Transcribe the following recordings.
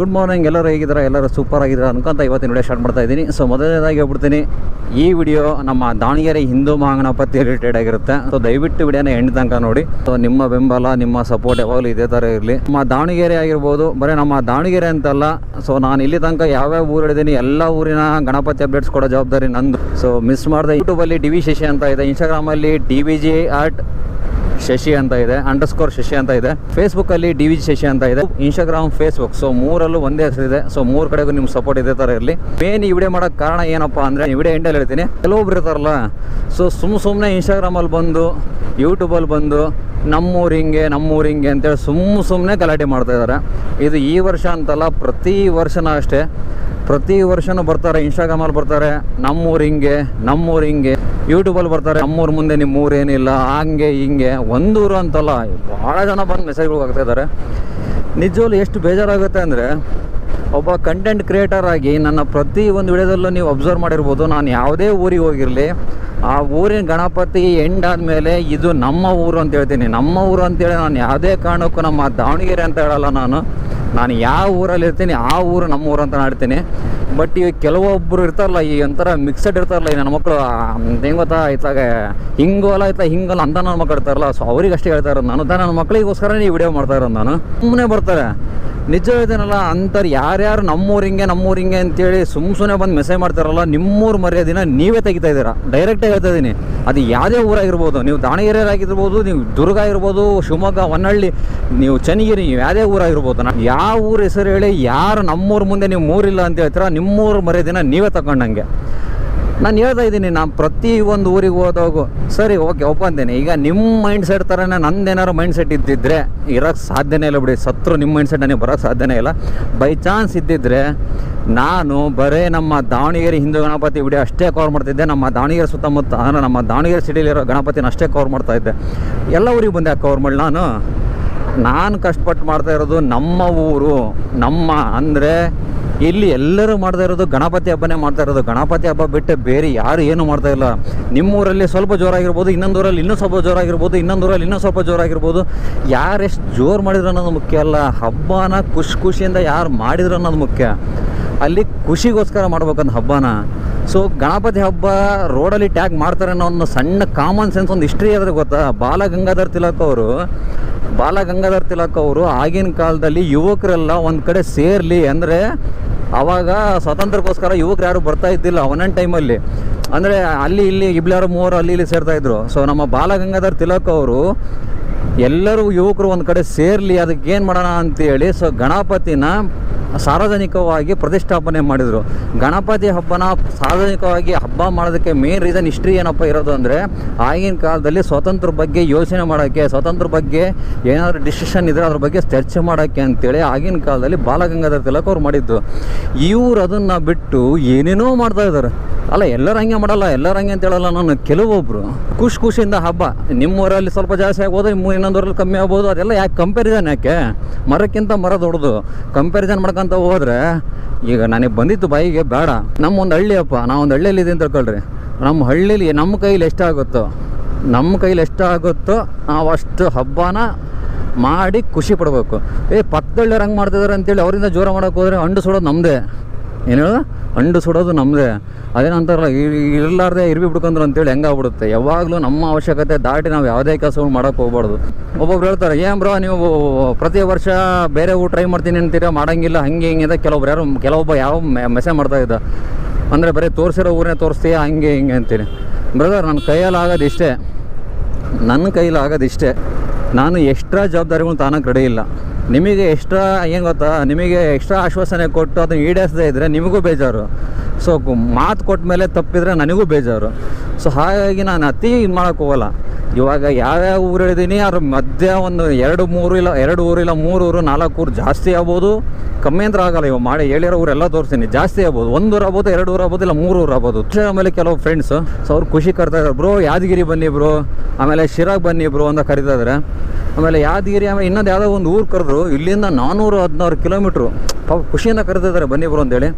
Good morning ಎಲ್ಲರೂ ಹೇಗಿದ್ದಾರೆ? ಎಲ್ಲರೂ ಸೂಪರ್ ಆಗಿದ್ದಾರೆ ಅನ್ಕೊಂತ ಇವತ್ತಿನ ವಿಡಿಯೋ ಸ್ಟಾರ್ಟ್ ಮಾಡ್ತಾ ಇದ್ದೀನಿ. ಸೊ ಮೊದಲನೇದಾಗಿ ಹೇಳ್ಬಿಡ್ತೀನಿ. ಈ ವಿಡಿಯೋ ನಮ್ಮ ದಾವಣಗೆರೆ ಹಿಂದೂ ಮಹಾಗಣಪತಿ ರಿಲೇಟೆಡ್ ಆಗಿರುತ್ತೆ. ಸೊ ದಯವಿಟ್ಟು ವಿಡಿಯೋನ ಎಂಡ್ ತನಕ ನೋಡಿ. ಸೊ ನಿಮ್ಮ ಬೆಂಬಲ, ನಿಮ್ಮ ಸಪೋರ್ಟ್ ಯಾವಾಗಲೂ ಇದೇ ಥರ ಇರಲಿ. ನಮ್ಮ ದಾವಣಗೆರೆ ಆಗಿರ್ಬೋದು, ಬರೀ ನಮ್ಮ ದಾವಣಗೆರೆ ಅಂತಲ್ಲ. ಸೊ ನಾನು ಇಲ್ಲಿ ತನಕ ಯಾವ್ಯಾವ ಊರು ಹೇಳಿದ್ದೀನಿ, ಎಲ್ಲ ಊರಿನ ಗಣಪತಿ ಅಪ್ಡೇಟ್ಸ್ ಕೊಡೋ ಜವಾಬ್ದಾರಿ ನಂದು. ಸೊ ಮಿಸ್ ಮಾಡಿದೆ ಯೂಟ್ಯೂಬಲ್ಲಿ ಡಿ ವಿ ಶಶಿ ಅಂತ ಇದೆ. ಇನ್ಸ್ಟಾಗ್ರಾಮಲ್ಲಿ D V G art Shashi ಅಂತ ಇದೆ ಅಂಡರ್ ಸ್ಕೋರ್ ಶಶಿ ಅಂತ ಇದೆ. ಫೇಸ್ಬುಕ್ ಅಲ್ಲಿ ಡಿ ವಿ ಶಶಿ ಅಂತ ಇದೆ. ಇನ್ಸ್ಟಾಗ್ರಾಮ್ ಫೇಸ್ಬುಕ್ ಸೊ ಮೂರಲ್ಲೂ ಒಂದೇ ಹೆಸರು ಇದೆ. ಸೊ ಮೂರ್ ಕಡೆಗೂ ನಿಮ್ಗೆ ಸಪೋರ್ಟ್ ಇದೆ ತರ ಇರಲಿ. ಮೇನ್ ಈ ವಿಡಿಯೋ ಮಾಡೋಕ್ಕೆ ಕಾರಣ ಏನಪ್ಪ ಅಂದ್ರೆ ವಿಡಿಯೋ ಎಂಡಲ್ಲಿ ಹೇಳ್ತೀನಿ. ಕೆಲವೊಬ್ರು ಇರ್ತಾರಲ್ಲ ಸೊ ಸುಮ್ಮ ಸುಮ್ಮನೆ ಇನ್ಸ್ಟಾಗ್ರಾಮಲ್ಲಿ ಬಂದು ಯೂಟ್ಯೂಬಲ್ಲಿ ಬಂದು, ನಮ್ಮೂರು ಹಿಂಗೆ ನಮ್ಮೂರು ಹಿಂಗೆ ಅಂತೇಳಿ ಸುಮ್ಮ ಸುಮ್ಮನೆ ಗಲಾಟೆ ಮಾಡ್ತಾ ಇದ್ದಾರೆ ಇದು ಈ ವರ್ಷ ಅಂತಲ್ಲ, ಪ್ರತಿ ವರ್ಷನೂ ಅಷ್ಟೇ. ಪ್ರತಿ ವರ್ಷನೂ ಬರ್ತಾರೆ ಇನ್ಸ್ಟಾಗ್ರಾಮಲ್ಲಿ ಬರ್ತಾರೆ. ನಮ್ಮೂರು ಹಿಂಗೆ ನಮ್ಮೂರು ಹಿಂಗೆ. ಯೂಟ್ಯೂಬಲ್ಲಿ ಬರ್ತಾರೆ, ನಮ್ಮೂರ ಮುಂದೆ ನಿಮ್ಮ ಊರೇನಿಲ್ಲ ಹಂಗೆ. ಹಿಂಗೆ ಒಂದೂರು ಅಂತಲ್ಲ ಭಾಳ ಜನ ಬಂದು ಮೆಸೇಜ್ಗಳು ಹೋಗ್ತಾಯಿದ್ದಾರೆ ಇದ್ದಾರೆ ಎಷ್ಟು ಬೇಜಾರಾಗುತ್ತೆ ಅಂದರೆ, ಒಬ್ಬ ಕಂಟೆಂಟ್ ಕ್ರಿಯೇಟರ್ ಆಗಿ ನನ್ನ ಪ್ರತಿ ಒಂದು ವಿಡಿಯೋದಲ್ಲೂ ನೀವು ಅಬ್ಸರ್ವ್ ಮಾಡಿರ್ಬೋದು, ನಾನು ಯಾವುದೇ ಊರಿಗೆ ಹೋಗಿರಲಿ, ಆ ಊರಿನ ಗಣಪತಿ ಎಂಡ್ ಆದಮೇಲೆ ಇದು ನಮ್ಮ ಊರು ಅಂತ ಹೇಳ್ತೀನಿ. ನಮ್ಮ ಊರು ಅಂತೇಳಿ ನಾನು ಯಾವುದೇ ಕಾರಣಕ್ಕೂ ನಮ್ಮ ದಾವಣಗೆರೆ ಅಂತ ಹೇಳಲ್ಲ ನಾನು. ನಾನು ಯಾವ ಊರಲ್ಲಿ ಇರ್ತೀನಿ, ಆ ಊರು ನಮ್ಮ ಊರು ಅಂತ ನಾಡ್ತೀನಿ ಬಟ್ ಈಗ ಕೆಲವೊಬ್ಬರು ಇರ್ತಾರಲ್ಲ, ಈ ಒಂಥರ ಮಿಕ್ಸಡ್ ಇರ್ತಾರಲ್ಲ, ಈ ನನ್ನ ಮಕ್ಕಳು ಹೆಂಗೆ ಗೊತ್ತಾ ಇತ್ತಾಗ ಹಿಂಗೋಲ ಇತ್ತ ಹಿಂಗಲ್ಲ ಅಂತ ನನ್ನ ಮಕ್ಕಳು ಇರ್ತಾರಲ್ಲ, ಸೊ ಅವ್ರಿಗೆ ಅಷ್ಟೇ ಹೇಳ್ತಾ ಇರೋದು. ನಾನು ನನ್ನ ಮಕ್ಕಳಿಗೋಸ್ಕರ ಈ ವಿಡಿಯೋ ಮಾಡ್ತಾ ನಾನು. ಸುಮ್ಮನೆ ಬರ್ತಾರೆ. ನಿಜ ಹೇಳ್ತೀನಲ್ಲ ಅಂತಾರೆ ಯಾರ್ಯಾರು ನಮ್ಮೂರಿಂಗೆ ನಮ್ಮೂರಿಂಗೆ ಅಂತೇಳಿ ಸುಮ್ ಸುಮ್ಮನೆ ಬಂದು ಮೆಸೇಜ್ ಮಾಡ್ತಾರಲ್ಲ, ನಿಮ್ಮೂರು ಮರ್ಯಾದಿನ ನೀವೇ ತೆಗಿತಾ ಇದ್ದೀರಾ? ಡೈರೆಕ್ಟಾಗಿ ಹೇಳ್ತಾ ಇದ್ದೀನಿ. ಅದು ಯಾವುದೇ ಊರಾಗಿರ್ಬೋದು, ನೀವು ದಾವಣಗೆರೆಯಾಗಿರ್ಬೋದು ನೀವು ದುರ್ಗ ಇರ್ಬೋದು ಶಿವಮೊಗ್ಗ ಹೊನ್ನಳ್ಳಿ ನೀವು ಚನ್ನಗಿರಿ, ನೀವು ಯಾವುದೇ ಊರಾಗಿರ್ಬೋದು ನಾನು ಯಾವ ಊರ ಹೆಸರು ಹೇಳಿ ಯಾರು ನಮ್ಮೂರ ಮುಂದೆ ನೀವು ಮೂರಿಲ್ಲ ಅಂತ ಹೇಳ್ತೀರಾ, ನಿಮ್ಮೂರು ಮರ್ಯಾದಿನ ನೀವೇ ತಗೊಂಡಂಗೆ. ನಾನು ಹೇಳ್ತಾ ಇದ್ದೀನಿ, ನಾನು ಪ್ರತಿ ಒಂದು ಊರಿಗೆ ಹೋದಾಗು. ಸರಿ, ಓಕೆ ಒಪ್ಪಂತೇನೆ ಈಗ ನಿಮ್ಮ ಮೈಂಡ್ ಸೆಟ್ ಥರನೇ ನಂದೇನಾದ್ರು ಮೈಂಡ್ ಸೆಟ್ ಇದ್ದಿದ್ರೆ ಇರೋಕ್ಕೆ ಸಾಧ್ಯನೇ ಇಲ್ಲ ಬಿಡಿ. ಸತ್ರು ನಿಮ್ಮ ಮೈಂಡ್ ಸೆಟ್ ನನಗೆ ಬರೋಕ್ಕೆ ಸಾಧ್ಯನೇ ಇಲ್ಲ. ಬೈ ಚಾನ್ಸ್ ಇದ್ದಿದ್ರೆ ನಾನು ಬರೇ ನಮ್ಮ ದಾವಣಗೆರೆ ಹಿಂದೂ ಗಣಪತಿ ವಿಡಿಯೋ ಅಷ್ಟೇ ಕವರ್ ಮಾಡ್ತಿದ್ದೆ. ನಮ್ಮ ದಾವಣಗೆರೆ ಸುತ್ತಮುತ್ತ, ಅಂದರೆ ನಮ್ಮ ದಾವಣಗೆರೆ ಸಿಟಿಲಿರೋ ಗಣಪತಿನ ಅಷ್ಟೇ ಕವರ್ ಮಾಡ್ತಾ ಇದ್ದೆ. ಎಲ್ಲ ಊರಿಗೆ ಬಂದೆ ಕವರ್ ಮಾಡಿ. ನಾನು ನಾನು ಕಷ್ಟಪಟ್ಟು ಮಾಡ್ತಾ ಇರೋದು ನಮ್ಮ ಊರು, ನಮ್ಮ ಅಂದರೆ ಇಲ್ಲಿ ಎಲ್ಲರೂ ಮಾಡ್ತಾ ಇರೋದು ಗಣಪತಿ ಹಬ್ಬನೇ ಮಾಡ್ತಾ ಇರೋದು. ಗಣಪತಿ ಹಬ್ಬ ಬಿಟ್ಟು ಬೇರೆ ಯಾರು ಏನು ಮಾಡ್ತಾ ಇಲ್ಲ. ನಿಮ್ಮೂರಲ್ಲಿ ಸ್ವಲ್ಪ ಜೋರಾಗಿರ್ಬೋದು ಇನ್ನೊಂದು ಊರಲ್ಲಿ ಇನ್ನೂ ಸ್ವಲ್ಪ ಜೋರಾಗಿರ್ಬೋದು ಇನ್ನೊಂದು ಊರಲ್ಲಿ ಇನ್ನೂ ಸ್ವಲ್ಪ ಜೋರಾಗಿರ್ಬೋದು. ಯಾರು ಎಷ್ಟು ಜೋರು ಮಾಡಿದ್ರು ಅನ್ನೋದು ಮುಖ್ಯ ಅಲ್ಲ. ಹಬ್ಬನ ಖುಷಿ ಖುಷಿಯಿಂದ ಯಾರು ಮಾಡಿದ್ರು ಅನ್ನೋದು ಮುಖ್ಯ. ಅಲ್ಲಿ ಖುಷಿಗೋಸ್ಕರ ಮಾಡ್ಬೇಕಂತ ಹಬ್ಬನ. ಸೊ ಗಣಪತಿ ಹಬ್ಬ ರೋಡಲ್ಲಿ ಟ್ಯಾಗ್ ಮಾಡ್ತಾರೆ ಅನ್ನೋ ಒಂದು ಸಣ್ಣ ಕಾಮನ್ ಸೆನ್ಸ್ ಒಂದು ಹಿಸ್ಟ್ರಿ ಆದರೆ ಗೊತ್ತಾ? ಬಾಲ ಗಂಗಾಧರ್ ತಿಲಕ್ ಅವರು ಬಾಲ ಗಂಗಾಧರ್ ತಿಲಕ್ ಅವರು ಆಗಿನ ಕಾಲದಲ್ಲಿ ಯುವಕರೆಲ್ಲ ಒಂದು ಕಡೆ ಸೇರಲಿ ಅಂದರೆ ಅವಾಗ ಸ್ವಾತಂತ್ರ್ಯಕ್ಕೋಸ್ಕರ ಯುವಕರು ಯಾರು ಬರ್ತಾ ಇದ್ದಿಲ್ಲ ಒಂದೊಂದು ಟೈಮಲ್ಲಿ ಅಂದರೆ ಅಲ್ಲಿ ಇಲ್ಲಿ ಇಬ್ಲಾರು, ಮೂವರು ಅಲ್ಲಿ ಇಲ್ಲಿ ಸೇರ್ತಾ ಇದ್ರು. ಸೊ ನಮ್ಮ ಬಾಲಗಂಗಾಧರ್ ತಿಲಕ್ ಅವರು ಎಲ್ಲರೂ ಯುವಕರು ಒಂದು ಕಡೆ ಸೇರಲಿ, ಅದಕ್ಕೆ ಏನು ಮಾಡೋಣ ಅಂತೇಳಿ ಸೊ ಗಣಪತಿನ ಸಾರ್ವಜನಿಕವಾಗಿ ಪ್ರತಿಷ್ಠಾಪನೆ ಮಾಡಿದರು. ಗಣಪತಿ ಹಬ್ಬನ ಸಾರ್ವಜನಿಕವಾಗಿ ಹಬ್ಬ ಮಾಡೋದಕ್ಕೆ ಮೇನ್ ರೀಸನ್ ಹಿಸ್ಟ್ರಿ ಏನಪ್ಪ ಇರೋದು ಅಂದರೆ ಆಗಿನ ಕಾಲದಲ್ಲಿ ಸ್ವಾತಂತ್ರ್ಯ ಬಗ್ಗೆ ಯೋಚನೆ ಮಾಡೋಕ್ಕೆ, ಸ್ವತಂತ್ರ ಬಗ್ಗೆ ಏನಾದರೂ ಡಿಸಿಷನ್ ಇದ್ರೆ ಅದ್ರ ಬಗ್ಗೆ ಚರ್ಚೆ ಮಾಡೋಕ್ಕೆ ಅಂತೇಳಿ ಆಗಿನ ಕಾಲದಲ್ಲಿ ಬಾಲಗಂಗಾಧರ ತಿಲಕ್ ಅವ್ರು ಮಾಡಿದ್ದು. ಇವ್ರು ಅದನ್ನು ಬಿಟ್ಟು ಏನೇನೋ ಮಾಡ್ತಾ ಇದ್ದಾರೆ. ಅಲ್ಲ, ಎಲ್ಲರ ಹಂಗೆ ಮಾಡಲ್ಲ, ಎಲ್ಲರ ಹಂಗೆ ಅಂತ ಹೇಳಲ್ಲ ನಾನು. ಕೆಲವೊಬ್ಬರು ಖುಷಿ ಖುಷಿಯಿಂದ ಹಬ್ಬ ನಿಮ್ಮ ಊರಲ್ಲಿ ಸ್ವಲ್ಪ ಜಾಸ್ತಿ ಆಗ್ಬೋದು ನಿಮ್ಮ ಇನ್ನೊಂದು ಊರಲ್ಲಿ ಕಮ್ಮಿ ಆಗ್ಬೋದು, ಅದೆಲ್ಲ ಯಾಕೆ ಕಂಪ್ಯಾರಿಸನ್ ಯಾಕೆ? ಮರಕ್ಕಿಂತ ಮರ ದೊಡ್ಡದು. ಕಂಪ್ಯಾರಿಸನ್ ಮಾಡ್ಕೊಂತ ಹೋದ್ರೆ, ಈಗ ನನಗೆ ಬಂದಿತ್ತು ಬಾಯಿಗೆ ಬೇಡ. ನಮ್ಮ ಒಂದು ಹಳ್ಳಿ ಅಪ್ಪ, ನಾವು ಒಂದು ಹಳ್ಳಿಯಲ್ಲಿ ಇದೀನಿ ತಿಳ್ಕೊಳ್ರಿ. ನಮ್ಮ ಹಳ್ಳಿಲಿ ನಮ್ಮ ಕೈಲಿ ಎಷ್ಟಾಗುತ್ತೋ ನಮ್ಮ ಕೈಲಿ ಎಷ್ಟಾಗುತ್ತೋ ನಾವು ಅಷ್ಟು ಹಬ್ಬನ ಮಾಡಿ ಖುಷಿ ಪಡ್ಬೇಕು. ಏ ಪತ್ತಳ್ಳಿಯರು ಹಂಗೆ ಮಾಡ್ತಿದ್ದಾರೆ ಅಂತೇಳಿ ಅವರಿಂದ ಜೋರ ಮಾಡೋಕೆ ಹೋದರೆ ಹಂಡು ಸುಡೋದು ನಮ್ಮದೇ ಏನು ಹಂಡು ಸುಡೋದು ನಮ್ಮದೇ ಅದೇನಂತಾರಲ್ಲ ಇರಲಾರ್ದೆ ಇರ್ಬಿ ಬಿಡ್ಕೊಂಡ್ರು ಅಂತೇಳಿ ಹೆಂಗಾಗ್ಬಿಡುತ್ತೆ ಯಾವಾಗಲೂ ನಮ್ಮ ಅವಶ್ಯಕತೆ ದಾಟಿ ನಾವು ಯಾವುದೇ ಕೆಲಸಗಳು ಮಾಡೋಕೆ ಹೋಗ್ಬಾರ್ದು. ಒಬ್ಬೊಬ್ರು ಹೇಳ್ತಾರೆ, ಏನು ಬ್ರೋ ನೀವು ಪ್ರತಿ ವರ್ಷ ಬೇರೆ ಊಟ ಟ್ರೈ ಮಾಡ್ತೀನಿ ಅಂತೀರ? ಮಾಡೋಂಗಿಲ್ಲ, ಹಂಗೆ, ಹಿಂಗೆ ಇದೆ ಕೆಲವೊಬ್ರು ಯಾರು, ಕೆಲವೊಬ್ಬ ಯಾವ ಮೆಸೇಜ್ ಮಾಡ್ತಾ ಇದ್ದ. ಅಂದರೆ ಬರೀ ತೋರಿಸಿರೋ ಊರನ್ನೇ ತೋರಿಸ್ತೀಯ? ಹಂಗೆ, ಹಿಂಗೆ ಅಂತೀನಿ ಬ್ರದರ್ ನನ್ನ ಕೈಯಲ್ಲಿ ಆಗೋದು ಇಷ್ಟೇ. ನನ್ನ ಕೈಯಲ್ಲಿ ಆಗೋದು ಇಷ್ಟೇ. ನಾನು ಎಕ್ಸ್ಟ್ರಾ ಜವಾಬ್ದಾರಿಗಳು ತಾನಕ್ಕೆ ರೆಡಿ ಇಲ್ಲ. ನಿಮಗೆ ಎಕ್ಸ್ಟ್ರಾ ಏನು ಗೊತ್ತಾ? ನಿಮಗೆ ಎಕ್ಸ್ಟ್ರಾ ಆಶ್ವಾಸನೆ ಕೊಟ್ಟು ಅದನ್ನು ಈಡೇರಿಸದೇ ಇದ್ದರೆ ನಿಮಗೂ ಬೇಜಾರು. ಸೊ ಮಾತು ಕೊಟ್ಟ ಮೇಲೆ ತಪ್ಪಿದ್ರೆ ನನಗೂ ಬೇಜಾರು. ಸೊ ಹಾಗಾಗಿ ನಾನು ಅತಿ ಇದು ಮಾಡೋಕ್ಕೆ ಹೋಗಲ್ಲ. ಇವಾಗ ಯಾವ್ಯಾವ ಊರು ಹೇಳಿದ್ದೀನಿ ಅದ್ರ ಮಧ್ಯ ಒಂದು ಎರಡು ಮೂರು ಇಲ್ಲ, ಎರಡು ಊರು ಇಲ್ಲ, ಮೂರು ಊರು, ನಾಲ್ಕು ಊರು ಜಾಸ್ತಿ ಆಗ್ಬೋದು. ಕಮ್ಮಿ ಅಂದ್ರೆ ಆಗಲ್ಲ, ಇವಾಗ ಮಾಡಿ ಹೇಳಿರೋ ಊರೆಲ್ಲ ತೋರಿಸ್ತೀನಿ. ಜಾಸ್ತಿ ಆಗ್ಬೋದು. ಒಂದು ಊರು ಆಗ್ಬೋದು, ಎರಡು ಊರು ಆಗ್ಬೋದು, ಇಲ್ಲ ಮೂರು ಊರು ಆಗ್ಬೋದು. ಆಮೇಲೆ ಕೆಲವು ಫ್ರೆಂಡ್ಸ್ ಸೊ ಅವ್ರು ಖುಷಿ ಕರ್ತಾ ಇದ್ದಾರೆ. ಬ್ರೋ, ಯಾದಗಿರಿ ಬನ್ನಿ ಬ್ರೋ. ಆಮೇಲೆ ಶಿರಾಗ್ ಬನ್ನಿ ಬ್ರೋ ಅಂತ ಕರಿತಾ ಇದ್ದಾರೆ. ಆಮೇಲೆ ಯಾದಗಿರಿ, ಆಮೇಲೆ ಇನ್ನೊಂದು ಯಾವುದೋ ಒಂದು ಊರು ಕರೆದ್ರು. ಇಲ್ಲಿಂದ ನಾನ್ನೂರು ಹದಿನಾರು ಕಿಲೋಮೀಟ್ರು. ಪಾಪ ಖುಷಿಯಿಂದ ಕರೆದಿದ್ದಾರೆ ಬನ್ನಿ ಬ್ರೋ ಅಂತೇಳಿ.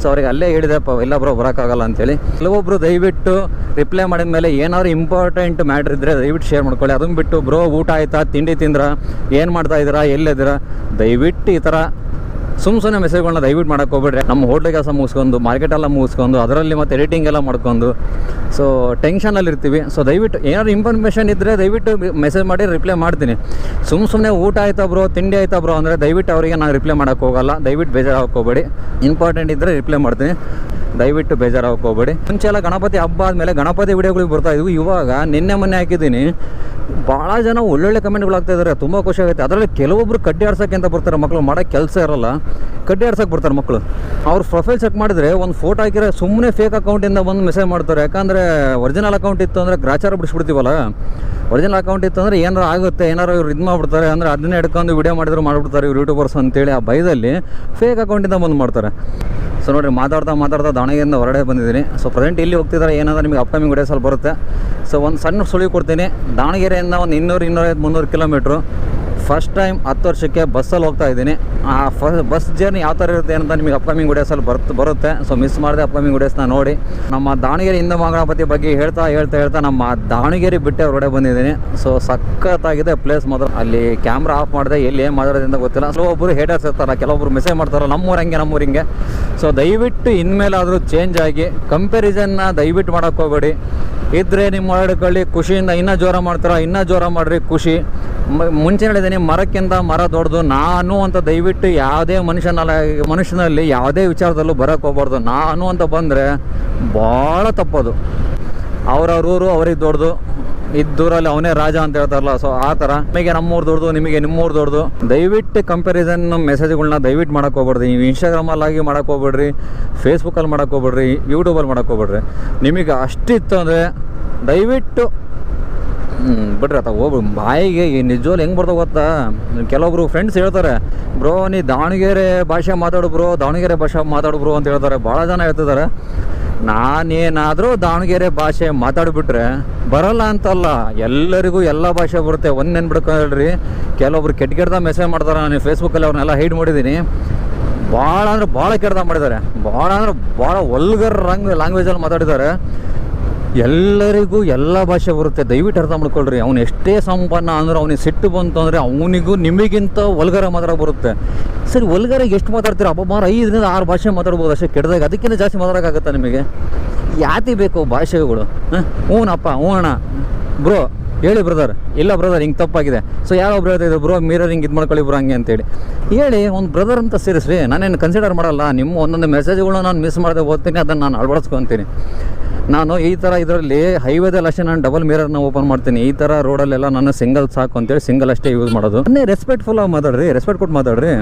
ಸೊ ಅವ್ರಿಗೆ ಅಲ್ಲೇ ಹೇಳಿದೆಪ್ಪ ಇಲ್ಲ ಬ್ರೋ, ಬರೋಕ್ಕಾಗಲ್ಲ ಅಂತೇಳಿ. ಕೆಲವೊಬ್ರು ದಯವಿಟ್ಟು ರಿಪ್ಲೈ ಮಾಡಿದ ಮೇಲೆ ಏನಾದ್ರು ಇಂಪಾರ್ಟೆಂಟ್ ಮ್ಯಾಟ್ರ್ ಇದ್ದರೆ ದಯವಿಟ್ಟು ಶೇರ್ ಮಾಡ್ಕೊಳ್ಳಿ. ಅದನ್ನು ಬಿಟ್ಟು ಬ್ರೋ ಊಟ ಆಯ್ತಾ? ತಿಂಡಿ ತಿಂದ್ರ? ಏನು ಮಾಡ್ತಾ ಇದ್ದೀರಾ ಎಲ್ಲಿದ್ದೀರಾ? ದಯವಿಟ್ಟು ಈ ಥರ ಸುಮ್ ಸುಮ್ಮನೆ ಮೆಸೇಜ್ಗಳನ್ನ ದಯವಿಟ್ಟು ಮಾಡಕ್ ಹೋಗ್ಬೇಡ್ರಿ. ನಮ್ಮ ಹೋಟ್ಲ್ ಕೆಲಸ ಮುಗಿಸ್ಕೊಂಡು ಮಾರ್ಕೆಟ್ ಎಲ್ಲ ಮುಗಿಸ್ಕೊಂಡು, ಅದರಲ್ಲಿ ಮತ್ತೆ ಎಡಿಟಿಂಗ್ ಎಲ್ಲ ಮಾಡ್ಕೊಂಡು ಸೊ ಟೆನ್ಷನಲ್ಲಿ ಇರ್ತೀವಿ. ಸೊ ದಯವಿಟ್ಟು ಏನಾದ್ರು ಇನ್ಫಾರ್ಮೇಷನ್ ಇದ್ದರೆ ದಯವಿಟ್ಟು ಮೆಸೇಜ್ ಮಾಡಿ ರಿಪ್ಲೈ ಮಾಡ್ತೀನಿ. ಸುಮ್ಮ ಸುಮ್ಮನೆ ಊಟ ಆಯ್ತಾ ಬ್ರೋ ತಿಂಡಿ ಆಯ್ತಾ ಬ್ರೋ ಅಂದರೆ ದಯವಿಟ್ಟು ಅವರಿಗೆ ನಾನು ರಿಪ್ಲೈ ಮಾಡೋಕ್ಕೆ ಹೋಗಲ್ಲ. ದಯವಿಟ್ಟು ಬೇಜಾರ್ ಹಾಕೋಬೇಡಿ ಇಂಪಾರ್ಟೆಂಟ್ ಇದ್ದರೆ ರಿಪ್ಲೈ ಮಾಡ್ತೀನಿ. ದಯವಿಟ್ಟು ಬೇಜಾರಾಗಕ್ಕೆ ಹಾಕೋಬೇಡಿ ಮುಂಚೆ ಎಲ್ಲ ಗಣಪತಿ ಹಬ್ಬ ಆದಮೇಲೆ ಗಣಪತಿ ವಿಡಿಯೋಗಳಿಗೆ ಬರ್ತಾ ಇದ್ವು. ಇವಾಗ ನಿನ್ನೆ ಮೊನ್ನೆ ಹಾಕಿದ್ದೀನಿ. ಭಾಳ ಜನ ಒಳ್ಳೊಳ್ಳೆ ಕಮೆಂಟ್ಗಳು ಆಗ್ತಾ ಇದ್ದಾರೆ ತುಂಬ ಖುಷಿ ಆಗುತ್ತೆ. ಅದರಲ್ಲಿ ಕೆಲವೊಬ್ರು ಕಡ್ಡಿ ಆಡ್ಸೋಕ್ಕೆ ಅಂತ ಬರ್ತಾರೆ ಮಕ್ಕಳು ಮಾಡೋಕ್ಕೆ ಕೆಲಸ ಇರಲ್ಲ. ಕಡ್ಡಿ ಆಡ್ಸೋಕೆ ಬರ್ತಾರೆ ಮಕ್ಕಳು ಅವ್ರ ಪ್ರೊಫೈಲ್ ಚೆಕ್ ಮಾಡಿದ್ರೆ ಒಂದು ಫೋಟೋ ಹಾಕಿದ್ರೆ ಸುಮ್ಮನೆ ಫೇಕ್ ಅಕೌಂಟಿಂದ ಬಂದು ಮೆಸೇಜ್ ಮಾಡ್ತಾರೆ. ಯಾಕಂದರೆ ಒರಿಜಿನಲ್ ಅಕೌಂಟ್ ಇತ್ತು ಅಂದರೆ ಗ್ರಾಚಾರ ಬಿಡಿಸ್ಬಿಡ್ತೀವಲ್ಲ? ಒರಿಜಿನಲ್ ಅಕೌಂಟ್ ಇತ್ತು ಅಂದರೆ ಏನಾರು ಆಗುತ್ತೆ, ಏನಾರು ಇವ್ರು ಇದು ಮಾಡ್ಬಿಡ್ತಾರೆ, ಅಂದರೆ ಅದನ್ನೇ ಹಿಡ್ಕೊಂಡು ವಿಡಿಯೋ ಮಾಡಿದ್ರು ಮಾಡಿಬಿಡ್ತಾರೆ ಇವ್ರು ಯೂಟ್ಯೂಬರ್ಸ್ ಅಂತೇಳಿ ಆ ಭಯದಲ್ಲಿ ಫೇಕ್ ಅಕೌಂಟಿಂದ ಬಂದು ಮಾಡ್ತಾರೆ. ಸೊ ನೋಡಿ ಮಾತಾಡ್ತಾ ಮಾತಾಡ್ತಾ ದಾವಣಗೆರೆಯಿಂದ ಹೊರಗಡೆ ಬಂದಿದ್ದೀನಿ. ಸೊ ಪ್ರೆಸೆಂಟ್ ಇಲ್ಲಿ ಹೋಗ್ತಿದ್ದಾರೆ ಏನಂದ್ರೆ ನಿಮಗೆ ಅಪ್ಕಮಿಂಗ್ ವಿಡಿಯೋಸಲ್ಲಿ ಬರುತ್ತೆ. ಸೊ ಒಂದು ಸಣ್ಣ ಸುಳಿ ಕೊಡ್ತೀನಿ. ದಾವಣಗೆರೆಯಿಂದ ಒಂದು ಇನ್ನೂರು ಇನ್ನೂರೈದು ಮುನ್ನೂರು ಕಿಲೋಮೀಟ್ರು ಫಸ್ಟ್ ಟೈಮ್ ಹತ್ತು ವರ್ಷಕ್ಕೆ ಬಸ್ಸಲ್ಲಿ ಹೋಗ್ತಾ ಇದ್ದೀನಿ. ಆ ಫ ಬಸ್ ಜರ್ನಿ ಯಾವ ಥರ ಇರುತ್ತೆ ಅಂತ ನಿಮಗೆ ಅಪ್ಕಮಿಂಗ್ ವಿಡಿಯೋಸಲ್ಲಿ ಬರ್ತ್, ಬರುತ್ತೆ. ಸೊ ಮಿಸ್ ಮಾಡಿದೆ ಅಪ್ಕಮಿಂಗ್ ವಿಡಿಯೋಸ್ನ ನೋಡಿ. ನಮ್ಮ ದಾವಣಗೆರೆ ಹಿಂದೂ ಮಹಾಗಣಪತಿ ಬಗ್ಗೆ ಹೇಳ್ತಾ ಹೇಳ್ತಾ ಹೇಳ್ತಾ ನಮ್ಮ ದಾವಣಗೆರೆ ಬಿಟ್ಟೆ ಹೊರಗಡೆ ಬಂದಿದ್ದೀನಿ. ಸೊ ಸಖತ್ತಾಗಿದೆ ಪ್ಲೇಸ್ ಮಾತ್ರ. ಅಲ್ಲಿ ಕ್ಯಾಮ್ರಾ ಆಫ್ ಮಾಡಿದೆ, ಎಲ್ಲಿ ಏನು ಮಾತಾಡೋದು ಅಂತ ಗೊತ್ತಿಲ್ಲ. ಒಬ್ಬರು ಹೇಟರ್ಸ್ ಇರ್ತಾರೆ ಕೆಲವೊಬ್ರು ಮೆಸೇಜ್ ಮಾಡ್ತಾರೆ ನಮ್ಮೂರು ಹಂಗೆ, ನಮ್ಮೂರು ಹಿಂಗೆ. ಸೊ ದಯವಿಟ್ಟು ಇನ್ಮೇಲಾದರೂ ಚೇಂಜ್ ಆಗಿ ಕಂಪ್ಯಾರಿಸನ್ನ ದಯವಿಟ್ಟು ಮಾಡೋಕ್ಕೆ ಹೋಗಬೇಡಿ. ಇದ್ರೆ ನಿಮ್ಮ ಹೊರಡ್ಕೊಳ್ಳಿ ಖುಷಿಯಿಂದ ಇನ್ನೂ ಜೋರ ಮಾಡ್ತಾರ, ಇನ್ನೂ ಜೋರ ಮಾಡ್ರಿ ಖುಷಿ. ಮುಂಚೆ ಹೇಳಿದ್ದೀನಿ ಮರಕ್ಕಿಂತ ಮರ ದೊಡ್ಡದು, ನಾನು ಅಂತ ದಯವಿಟ್ಟು ಯಾವುದೇ ಮನುಷ್ಯನಲ್ಲ, ಮನುಷ್ಯನಲ್ಲಿ ಯಾವುದೇ ವಿಚಾರದಲ್ಲೂ ಬರೋಕ್ಕೆ ಹೋಗ್ಬಾರ್ದು. ನಾನು ಅಂತ ಬಂದರೆ ಭಾಳ ತಪ್ಪದು. ಅವರವ್ರೂರು ಅವ್ರಿಗೆ ದೊಡ್ಡದು. ಇದ್ದೂರಲ್ಲಿ ಅವನೇ ರಾಜ ಅಂತ ಹೇಳ್ತಾರಲ್ಲ ಸೊ ಆ ಥರ ನಿಮಗೆ ನಮ್ಮೂರು ದೊಡ್ಡದು, ನಿಮಗೆ ನಿಮ್ಮೂರು ದೊಡ್ಡದು. ದಯವಿಟ್ಟು ಕಂಪ್ಯಾರಿಸನ್ ಮೆಸೇಜ್ಗಳನ್ನ ದಯವಿಟ್ಟು ಮಾಡಕ್ಕೆ ಹೋಗ್ಬೇಡ್ರಿ ನೀವು ಇನ್ಸ್ಟಾಗ್ರಾಮಲ್ಲಾಗಿ ಮಾಡಕ್ಕೆ ಹೋಗ್ಬೇಡ್ರಿ ಫೇಸ್ಬುಕ್ಕಲ್ಲಿ ಮಾಡಕ್ಕೆ ಹೋಗ್ಬೇಡ್ರಿ ಯೂಟ್ಯೂಬಲ್ಲಿ ಮಾಡಕ್ಕೆ ಹೋಗ್ಬೇಡ್ರಿ. ನಿಮಗೆ ಅಷ್ಟಿತ್ತು ಅಂದರೆ ದಯವಿಟ್ಟು ಬಿಡ್ರಿ ಆತ ಹೋಗ್ ಬಾಯಿಗೆ ನಿಜವಾಗ್ಲು ಹೆಂಗೆ ಬರ್ತಾವ ಗೊತ್ತಾ? ಕೆಲವೊಬ್ರು ಫ್ರೆಂಡ್ಸ್ ಹೇಳ್ತಾರೆ, ಬ್ರೋ, ನೀ ದಾವಣಗೆರೆ ಭಾಷೆ ಮಾತಾಡು ಬ್ರೋ, ದಾವಣಗೆರೆ ಭಾಷೆ ಮಾತಾಡು ಬ್ರೋ ಅಂತ ಹೇಳ್ತಾರೆ ಭಾಳ ಜನ ಹೇಳ್ತಿದ್ದಾರೆ. ನಾನೇನಾದರೂ ದಾವಣಗೆರೆ ಭಾಷೆ ಮಾತಾಡಿಬಿಟ್ರೆ ಬರಲ್ಲ ಅಂತಲ್ಲ, ಎಲ್ಲರಿಗೂ ಎಲ್ಲ ಭಾಷೆ ಬರುತ್ತೆ, ಒಂದು ನೆನ್ಬಿಡ್ಕೊಳ್ರಿ ಕೆಲವೊಬ್ರು ಕೆಟ್ಟ ಕೆಟ್ಟದ ಮೆಸೇಜ್ ಮಾಡ್ತಾರೆ, ನಾನು ಫೇಸ್ಬುಕ್ಕಲ್ಲಿ ಅವ್ರನ್ನೆಲ್ಲ ಹೈಡ್ ಮಾಡಿದ್ದೀನಿ. ಭಾಳ ಅಂದ್ರೆ ಭಾಳ ಕೆಟ್ಟದ ಮಾಡಿದ್ದಾರೆ ಭಾಳ ಅಂದ್ರೆ ಭಾಳ ಒಲ್ಗರ್ ರಂಗ್ ಲ್ಯಾಂಗ್ವೇಜಲ್ಲಿ ಮಾತಾಡಿದ್ದಾರೆ. ಎಲ್ಲರಿಗೂ ಎಲ್ಲ ಭಾಷೆ ಬರುತ್ತೆ. ದಯವಿಟ್ಟು ಅರ್ಥ ಮಾಡ್ಕೊಳ್ರಿ. ಅವ್ನು ಎಷ್ಟೇ ಸಂಪನ್ನ ಅಂದ್ರೆ ಅವನಿಗೆ ಸಿಟ್ಟು ಬಂತು ಅಂದರೆ ಅವನಿಗೂ ನಿಮಗಿಂತ ಒಲ್ಗರ ಮಾತ್ರ ಬರುತ್ತೆ. ಸರಿ ಒಲ್ಗರಿಗೆ ಎಷ್ಟು ಮಾತಾಡ್ತೀರ? ಅಪ್ಪ, ಮಾರ, ಐದರಿಂದ ಆರು ಭಾಷೆ ಮಾತಾಡ್ಬೋದು. ಅಷ್ಟೇ ಕೆಟ್ಟದಾಗ ಅದಕ್ಕಿಂತ ಜಾಸ್ತಿ ಮಾತಾಡೋಕ್ಕಾಗತ್ತಾ ನಿಮಗೆ? ಯಾತಿ ಬೇಕು ಭಾಷೆಗಳು? ಹ್ಞೂನಪ್ಪ ಹ್ಞೂ ಅಣ್ಣ ಬ್ರೋ ಹೇಳಿ ಬ್ರದರ್ ಇಲ್ಲ ಬ್ರದರ್ ಹಿಂಗೆ ತಪ್ಪಾಗಿದೆ. ಸೊ ಯಾರೋ ಒಬ್ರು ಹೇಳ್ತಿದ್ರು ಬ್ರೋ ಮೀರರ್ ಹಿಂಗೆ ಇದು ಮಾಡ್ಕೊಳ್ಳಿ ಬ್ರೋ ಹಂಗೆ ಅಂತೇಳಿ. ಹೇಳಿ, ಒಂದು ಬ್ರದರ್ ಅಂತ ಸೇರಿಸ್ರಿ. ನಾನೇನು ಕನ್ಸಿಡರ್ ಮಾಡಲ್ಲ. ನಿಮ್ಮ ಒಂದೊಂದು ಮೆಸೇಜ್ಗಳನ್ನ ನಾನು ಮಿಸ್ ಮಾಡದೆ ಓದ್ತೀನಿ ಅದನ್ನು ನಾನು ಅಳವಡಿಸ್ಕೊತೀನಿ ನಾನು ಈ ಥರ ಇದರಲ್ಲಿ ಹೈವೇದಲ್ಲಿ ಅಷ್ಟೇ ನಾನು ಡಬಲ್ ಮಿರರ್ನ ಓಪನ್ ಮಾಡ್ತೀನಿ. ಈ ಥರ ರೋಡಲ್ಲೆಲ್ಲ ನಾನು ಸಿಂಗಲ್ ಸಾಕು ಅಂತೇಳಿ ಸಿಂಗಲ್ ಅಷ್ಟೇ ಯೂಸ್ ಮಾಡೋದು. ಅನ್ನೇ ರೆಸ್ಪೆಕ್ಟ್ಫುಲ್ ಆಗಿ ಮಾತಾಡ್ರಿ. ರೆಸ್ಪೆಕ್ಟ್ ಕೊಟ್ಟು ಮಾತಾಡ್ರಿ.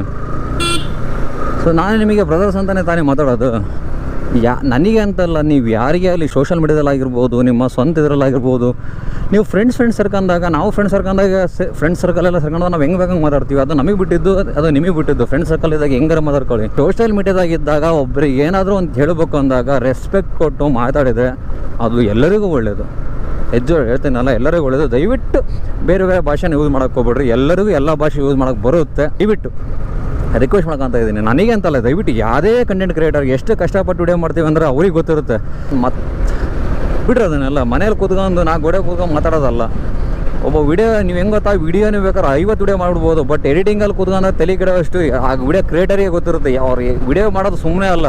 ಸೊ ನಾನು ನಿಮಗೆ ಬ್ರದರ್ಸ್ ಅಂತಲೇ ತಾನೇ ಮಾತಾಡೋದು. ಯಾ ನನಗೆ ಅಂತಲ್ಲ, ನೀವು ಯಾರಿಗೆ ಆಗಲಿ ಸೋಷಲ್ ಮೀಡ್ಯಾದಲ್ಲಾಗಿರ್ಬೋದು ನಿಮ್ಮ ಸ್ವಂತ ಇದರಲ್ಲಾಗಿರ್ಬೋದು ನೀವು ಫ್ರೆಂಡ್ಸ್ ಫ್ರೆಂಡ್ಸ್ ಸರ್ಕಂದಾಗ, ನಾವು ಫ್ರೆಂಡ್ಸ್ ಸರ್ಕಂದಾಗ ಫ್ರೆಂಡ್ಸ್ ಸರ್ಕಲ್ ಎಲ್ಲ ಸರ್ಕೊಂಡಾಗ ನಾವು ಹೆಂಗೆ ಬೇಕಂಗೆ ಮಾತಾಡ್ತೀವಿ? ಅದು ನಮಗೆ ಬಿಟ್ಟಿದ್ದು, ಅದು ನಿಮಗೆ ಬಿಟ್ಟಿದ್ದು. ಫ್ರೆಂಡ್ಸ್ ಸರ್ಕಲ್ ಇದ್ದಾಗ ಹೆಂಗಾರ ಮಾತಾಡ್ಕೊಳ್ಳಿ. ಸೋಷಿಯಲ್ ಮೀಡ್ಯಾದಾಗಿದ್ದಾಗ ಒಬ್ಬರಿಗೆ ಏನಾದರೂ ಒಂದು ಹೇಳಬೇಕು ಅಂದಾಗ ರೆಸ್ಪೆಕ್ಟ್ ಕೊಟ್ಟು ಮಾತಾಡಿದರೆ ಅದು ಎಲ್ಲರಿಗೂ ಒಳ್ಳೆಯದು ಹೆಜ್ಜೆ ಹೇಳ್ತೀನಲ್ಲ, ಎಲ್ಲರಿಗೂ ಒಳ್ಳೆಯದು ದಯವಿಟ್ಟು ಬೇರೆ ಬೇರೆ ಭಾಷೆನ ಯೂಸ್ ಮಾಡೋಕ್ಕೆ ಹೋಗ್ಬಿಡ್ರಿ. ಎಲ್ಲರಿಗೂ ಎಲ್ಲ ಭಾಷೆ ಯೂಸ್ ಮಾಡೋಕ್ಕೆ ಬರುತ್ತೆ. ದಯವಿಟ್ಟು. ರಿಕ್ವೆಸ್ಟ್ ಮಾಡ್ಕೊಂತ ಇದ್ದೀನಿ. ನನಗೆ ಅಂತಲ್ಲ ದಯವಿಟ್ಟು ಯಾವುದೇ ಕಂಟೆಂಟ್ ಕ್ರಿಯೇಟರ್ ಎಷ್ಟು ಕಷ್ಟಪಟ್ಟು ವಿಡಿಯೋ ಮಾಡ್ತೀವಿ ಅಂದ್ರೆ ಅವ್ರಿಗೆ ಗೊತ್ತಿರುತ್ತೆ. ಮತ್ತು ಬಿಡ್ರಿ ಅದನ್ನೆಲ್ಲ. ಮನೇಲಿ ಕೂತ್ಕೊಂಡು ನಾ ಗೋಡೆ ಕೂತ್ಕೊಂಡು ಮಾತಾಡೋದಲ್ಲ. ಒಬ್ಬ ವಿಡಿಯೋ ನೀವು ಹೆಂಗೆ ಗೊತ್ತಾ ವಿಡಿಯೋ ನೀವು ಬೇಕಾದ್ರೆ ಐವತ್ತು ವಿಡಿಯೋ ಮಾಡ್ಬೋದು. ಬಟ್ ಎಡಿಟಿಂಗಲ್ಲಿ ಕೂತ್ಕೊಂಡು ತಲೆ ಕೆಡೋಷ್ಟು ಆ ವಿಡಿಯೋ ಕ್ರಿಯೇಟರಿಗೆ ಗೊತ್ತಿರುತ್ತೆ. ಅವ್ರಿಗೆ ವಿಡಿಯೋ ಮಾಡೋದು ಸುಮ್ಮನೆ ಅಲ್ಲ.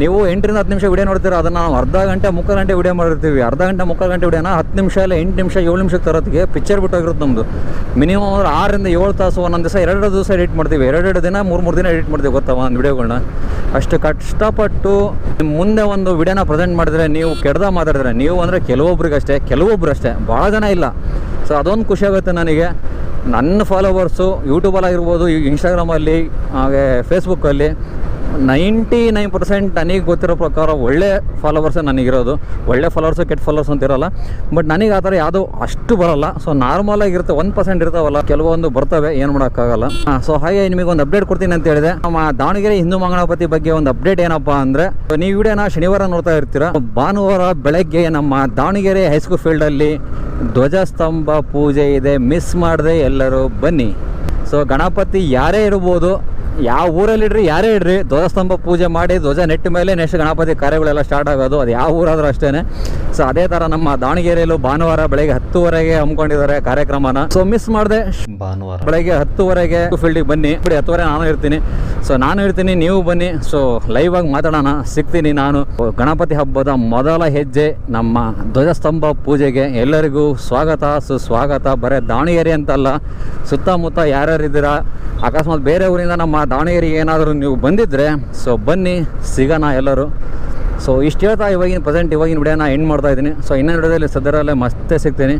ನೀವು ಎಂಟರಿಂದ ಹತ್ತು ನಿಮಿಷ ವಿಡಿಯೋ ನೋಡ್ತೀರ? ಅದನ್ನು ನಾವು ಅರ್ಧ ಗಂಟೆ, ಮುಕ್ಕಾಲು ಗಂಟೆ ವಿಡಿಯೋ ಮಾಡಿರ್ತೀವಿ. ಅರ್ಧ ಗಂಟೆ, ಮುಕ್ಕಾಲು ಗಂಟೆ ವಿಡಿಯೋನ ಹತ್ತು ನಿಮಿಷ ಇಲ್ಲ, ಎಂಟು ನಿಮಿಷ, ಏಳು ನಿಮಿಷಕ್ಕೆ ತರೋತ್ತಿಗೆ ಪಿಕ್ಚರ್ ಬಿಟ್ಟೋಗಿರುತ್ತೆ ನಮ್ಮದು ಮಿನಿಮಮ್ ಅಂದ್ರೆ ಆರರಿಂದ ಏಳು ತಾಸು, ಒಂದೊಂದು ದಿವಸ ಎರಡು ದಿವಸ ಎಡಿಟ್ ಮಾಡ್ತೀವಿ. ಎರಡೆರಡು ದಿನ, ಮೂರು ಮೂರು ದಿನ ಎಡಿಟ್ ಮಾಡ್ತೀವಿ ಗೊತ್ತಾ ಒಂದು ವಿಡಿಯೋಗಳನ್ನ ಅಷ್ಟು ಕಷ್ಟಪಟ್ಟು ಮುಂದೆ ಒಂದು ವಿಡಿಯೋನ ಪ್ರೆಸೆಂಟ್ ಮಾಡಿದ್ರೆ ನೀವು ಕೆಡ್ದ ಮಾತಾಡಿದ್ರೆ, ನೀವು ಅಂದರೆ ಕೆಲವೊಬ್ರಿಗಷ್ಟೇ ಕೆಲವೊಬ್ರು ಅಷ್ಟೇ ಭಾಳ ಜನ ಇಲ್ಲ. ಸೊ ಅದೊಂದು ಖುಷಿ ಆಗುತ್ತೆ ನನಗೆ. ನನ್ನ ಫಾಲೋವರ್ಸು ಯೂಟ್ಯೂಬಲ್ಲಾಗಿರ್ಬೋದು ಇನ್ಸ್ಟಾಗ್ರಾಮಲ್ಲಿ ಹಾಗೆ ಫೇಸ್ಬುಕ್ಕಲ್ಲಿ ನೈಂಟಿ ನೈನ್ ಪರ್ಸೆಂಟ್ ನನಗೆ ಗೊತ್ತಿರೋ ಪ್ರಕಾರ ಒಳ್ಳೆ ಫಾಲೋವರ್ಸೇ ನನಗಿರೋದು. ಒಳ್ಳೆ ಫಾಲೋವರ್ಸು ಕೆಟ್ಟ ಫಾಲೋವರ್ಸ್ ಅಂತ ಇರಲ್ಲ ಬಟ್ ನನಗೆ ಆ ಥರ ಯಾವುದೂ ಅಷ್ಟು ಬರಲ್ಲ. ಸೊ ನಾರ್ಮಲ್ ಆಗಿರುತ್ತೆ ಒನ್ ಪರ್ಸೆಂಟ್ ಇರ್ತಾವಲ್ಲ ಕೆಲವೊಂದು ಬರ್ತವೆ, ಏನು ಮಾಡೋಕ್ಕಾಗಲ್ಲ. ಸೊ ಹಾಗೆ ನಿಮಗೆ ಒಂದು ಅಪ್ಡೇಟ್ ಕೊಡ್ತೀನಿ ಅಂತ ಹೇಳಿದೆ. ನಮ್ಮ ದಾವಣಗೆರೆ ಹಿಂದೂ ಮಂಗಣಪತಿ ಬಗ್ಗೆ ಒಂದು ಅಪ್ಡೇಟ್ ಏನಪ್ಪ ಅಂದರೆ, ನೀವು ವಿಡಿಯೋನ ಶನಿವಾರ ನೋಡ್ತಾ ಇರ್ತೀರ. ಭಾನುವಾರ ಬೆಳಗ್ಗೆ ನಮ್ಮ ದಾವಣಗೆರೆ ಹೈಸ್ಕೂಲ್ ಫೀಲ್ಡಲ್ಲಿ ಧ್ವಜಸ್ತಂಭ ಪೂಜೆ ಇದೆ. ಮಿಸ್ ಮಾಡದೆ ಎಲ್ಲರೂ ಬನ್ನಿ. ಸೊ ಗಣಪತಿ ಯಾರೇ ಇರ್ಬೋದು ಯಾವ ಊರಲ್ಲಿ ಇಡ್ರಿ ಯಾರೇ ಇಡ್ರಿ ಧ್ವಜಸ್ತಂಭ ಪೂಜೆ ಮಾಡಿ ಧ್ವಜ ನೆಟ್ಟ ಮೇಲೆ ನೆಕ್ಸ್ಟ್ ಗಣಪತಿ ಕಾರ್ಯಗಳೆಲ್ಲ ಸ್ಟಾರ್ಟ್ ಆಗೋದು. ಅದು ಯಾವ ಊರಾದರೂ ಅಷ್ಟೇ ಸೊ ಅದೇ ಥರ ನಮ್ಮ ದಾವಣಗೆರೆಯಲ್ಲೂ ಭಾನುವಾರ ಬೆಳಗ್ಗೆ ಹತ್ತುವರೆಗೆ ಹಮ್ಮಿಕೊಂಡಿದ್ದಾರೆ ಕಾರ್ಯಕ್ರಮನ. ಸೊ ಮಿಸ್ ಮಾಡಿದೆ. ಭಾನುವಾರ. ಬೆಳಗ್ಗೆ ಹತ್ತುವರೆಗೆ ಫೀಲ್ಡಿಗೆ ಬನ್ನಿ. ಬಿಡಿ ಹತ್ತುವರೆ ನಾನು ಇರ್ತೀನಿ. ಸೊ ನಾನು ಇರ್ತೀನಿ ನೀವು ಬನ್ನಿ. ಸೊ ಲೈವ್ ಆಗಿ ಮಾತಾಡೋಣ. ಸಿಗ್ತೀನಿ ನಾನು. ಗಣಪತಿ ಹಬ್ಬದ ಮೊದಲ ಹೆಜ್ಜೆ ನಮ್ಮ ಧ್ವಜಸ್ತಂಭ ಪೂಜೆಗೆ ಎಲ್ಲರಿಗೂ ಸ್ವಾಗತ. ಸುಸ್ವಾಗತ. ಬರೀ ದಾವಣಗೆರೆ ಅಂತಲ್ಲ ಸುತ್ತಮುತ್ತ ಯಾರ್ಯಾರಿದ್ದೀರಾ? ಅಕಸ್ಮಾತ್ ಬೇರೆ ಊರಿಂದ ನಮ್ಮ ದಾವಣಗೆರೆಗೆ ಏನಾದರೂ ನೀವು ಬಂದಿದ್ದರೆ ಸೊ ಬನ್ನಿ, ಸಿಗೋಣ ಎಲ್ಲರೂ. ಸೊ ಇಷ್ಟು ಹೇಳ್ತಾ ಇವಾಗಿನ ಪ್ರೆಸೆಂಟ್ ಇವಾಗಿನ ವಿಡಿಯೋನ ಎಂಡ್ ಮಾಡ್ತಾ ಇದ್ದೀನಿ. ಸೊ ಇನ್ನೊಂದು ವಿಡಿಯೋದಲ್ಲಿ ಸದ್ಯದಲ್ಲೇ ಮತ್ತೆ ಸಿಗ್ತೀನಿ.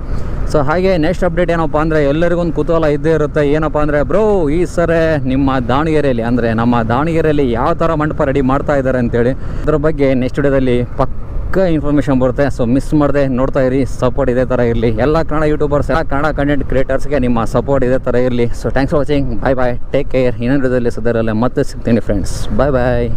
ಸೊ ಹಾಗೆ ನೆಕ್ಸ್ಟ್ ಅಪ್ಡೇಟ್ ಏನಪ್ಪ ಅಂದರೆ ಎಲ್ಲರಿಗೊಂದು ಕುತೂಹಲ ಇದ್ದೇ ಇರುತ್ತೆ. ಏನಪ್ಪ ಅಂದರೆ ಬ್ರೋ ಈ ಸರಿ ನಿಮ್ಮ ದಾವಣಗೆರೆಯಲ್ಲಿ, ಅಂದರೆ ನಮ್ಮ ದಾವಣಗೆರೆಯಲ್ಲಿ ಯಾವ ಥರ ಮಂಟಪ ರೆಡಿ ಮಾಡ್ತಾ ಇದ್ದಾರೆ ಅಂತೇಳಿ, ಅದ್ರ ಬಗ್ಗೆ ನೆಕ್ಸ್ಟ್ ವಿಡಿಯೋದಲ್ಲಿ ಪಕ್ಕ ಇನ್ಫಾರ್ಮೇಷನ್ ಬರುತ್ತೆ. ಸೊ ಮಿಸ್ ಮಾಡದೆ, ನೋಡ್ತಾ ಇರಿ ಸಪೋರ್ಟ್ ಇದೇ ಥರ ಇರಲಿ. ಎಲ್ಲ ಕನ್ನಡ ಯೂಟ್ಯೂಬರ್ಸ್ ಎಲ್ಲ ಕನ್ನಡ ಕಂಟೆಂಟ್ ಕ್ರಿಯೇಟರ್ಸ್ಗೆ ನಿಮ್ಮ ಸಪೋರ್ಟ್ ಇದೇ ಥರ ಇರಲಿ. So thanks for watching bye bye take care ಇನ್ನೊಂದು ಸದರಲ್ಲೇ ಮತ್ತೆ ಸಿಗ್ತೀನಿ ಫ್ರೆಂಡ್ಸ್ ಬಾಯ್ ಬಾಯ್